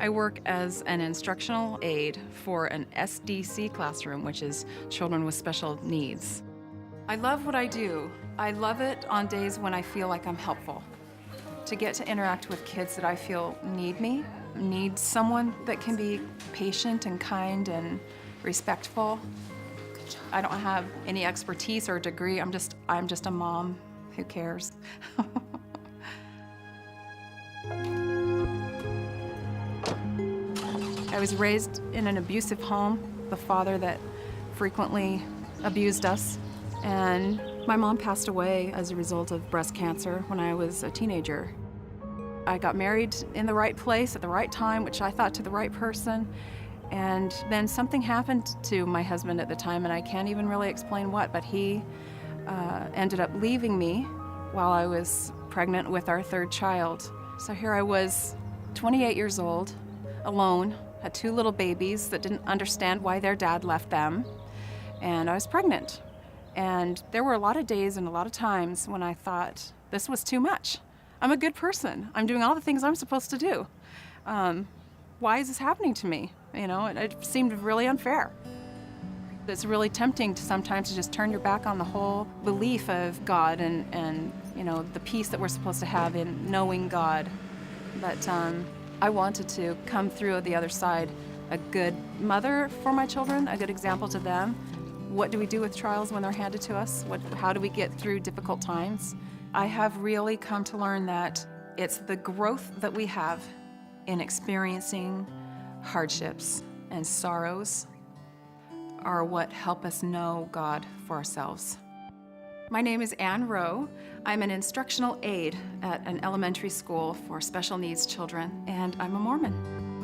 I work as an instructional aide for an SDC classroom, which is children with special needs. I love what I do. I love it on days when I feel like I'm helpful. To get to interact with kids that I feel need me, need someone that can be patient and kind and respectful. I don't have any expertise or degree. I'm just I'm just a mom who cares. I was raised in an abusive home, the father that frequently abused us. And my mom passed away as a result of breast cancer when I was a teenager. I got married in the right place at the right time, which I thought to the right person. And then something happened to my husband at the time, and I can't even really explain what, but he uh, ended up leaving me while I was pregnant with our third child. So here I was, 28 years old, alone, had two little babies that didn't understand why their dad left them, and I was pregnant. And there were a lot of days and a lot of times when I thought, this was too much. I'm a good person. I'm doing all the things I'm supposed to do. Um, why is this happening to me? You know, it, it seemed really unfair. It's really tempting to sometimes to just turn your back on the whole belief of God and, and you know, the peace that we're supposed to have in knowing God. But um, I wanted to come through the other side a good mother for my children, a good example to them. What do we do with trials when they're handed to us? What, how do we get through difficult times? I have really come to learn that it's the growth that we have in experiencing hardships and sorrows are what help us know God for ourselves. My name is Ann Rowe. I'm an instructional aide at an elementary school for special needs children, and I'm a Mormon.